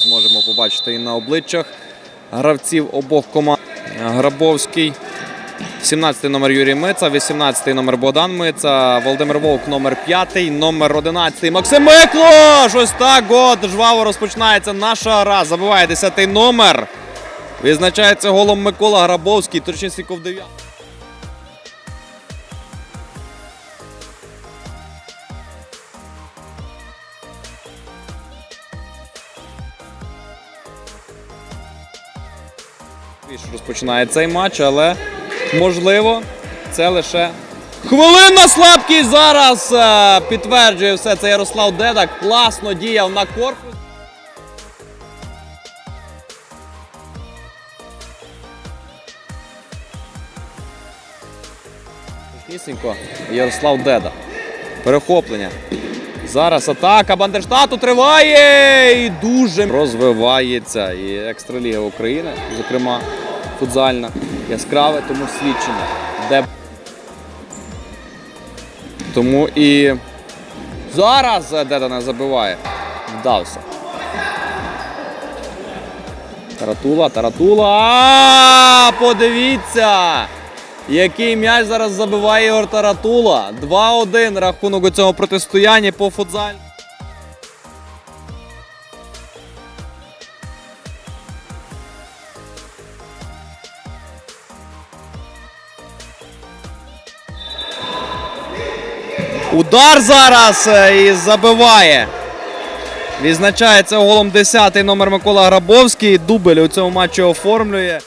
десь можемо побачити і на обличчях гравців обох команд. Грабовський. 17-й номер Юрій Миця, 18-й номер Богдан Миця, Володимир Вовк номер 5, номер 11 Максим Миклош! Ось так от жваво розпочинається наша гра. Забиває 10-й номер. Відзначається голом Микола Грабовський, Турчинський 9. Більше розпочинає цей матч, але можливо це лише хвилинна слабкість зараз е, підтверджує все це Ярослав Дедак. Класно діяв на корпус. Точнісінько Ярослав Деда. Перехоплення. Зараз атака Бандерштату триває і дуже розвивається. І екстраліга України, зокрема футзальна, яскраве, тому свідчення. Де... Тому і зараз Деда не забиває. Вдався. Таратула, Таратула. А, подивіться! Який м'яч зараз забиває Ігор Таратула. 2-1 рахунок у цьому протистоянні по футзаль. Удар зараз е, і забиває. Відзначається голом 10-й номер Микола Грабовський. Дубль у цьому матчі оформлює.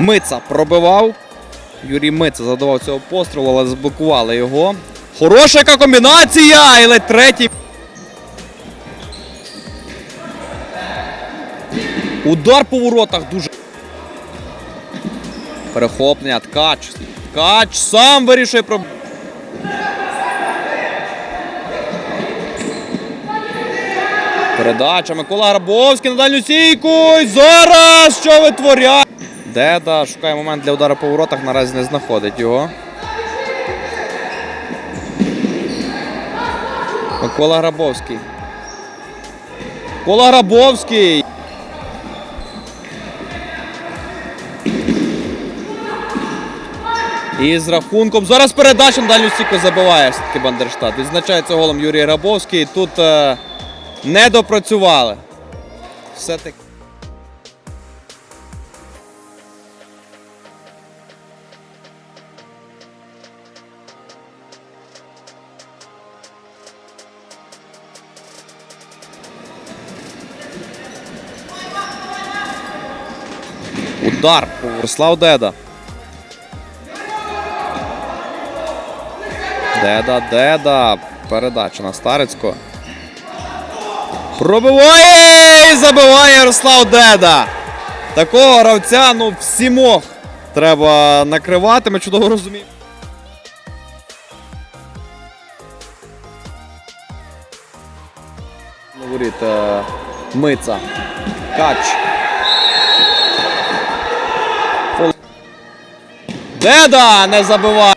Мица пробивав. Юрій Мица задавав цього пострілу, але заблокували його. Хороша яка комбінація! І ледь третій. Удар по воротах дуже. Перехоплення, ткач. Ткач сам вирішує про. Передача Микола Грабовський на дальню стійку. І зараз що витворяє? Деда шукає момент для удару по воротах, наразі не знаходить його. Микола Грабовський. Микола Грабовський. І з рахунком. Зараз передача на дальню стійку забиває все-таки Бандерштат. Відзначається голом Юрій Грабовський. Тут е, не допрацювали. Все-таки. Удар по Ярослав Деда. Деда, Деда. Передача на Старицького. Пробиває і забиває Ярослав Деда. Такого гравця, ну, всімох треба накривати, ми чудово розуміємо. Говорить е, Миця. Кач. Деда не забиває.